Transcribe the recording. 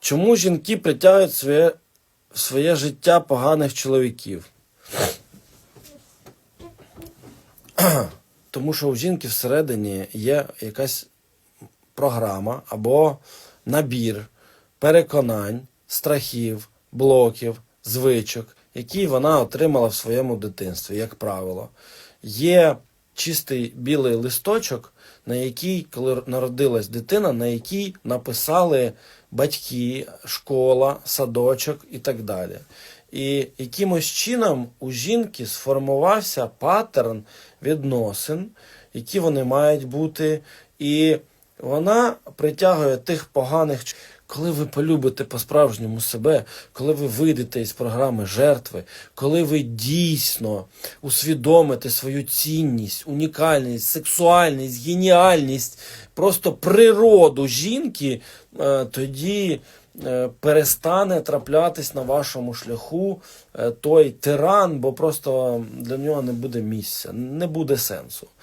Чому жінки притягують своє, своє життя поганих чоловіків? Тому що у жінки всередині є якась програма або набір переконань, страхів, блоків, звичок, які вона отримала в своєму дитинстві, як правило. Є чистий білий листочок, на який, коли народилась дитина, на який написали батьки, школа, садочок і так далі. І якимось чином у жінки сформувався паттерн відносин, які вони мають бути, і вона притягує тих поганих. Коли ви полюбите по-справжньому себе, коли ви вийдете із програми жертви, коли ви дійсно усвідомите свою цінність, унікальність, сексуальність, геніальність, просто природу жінки, е, тоді е, перестане траплятись на вашому шляху е, той тиран, бо просто для нього не буде місця, не буде сенсу.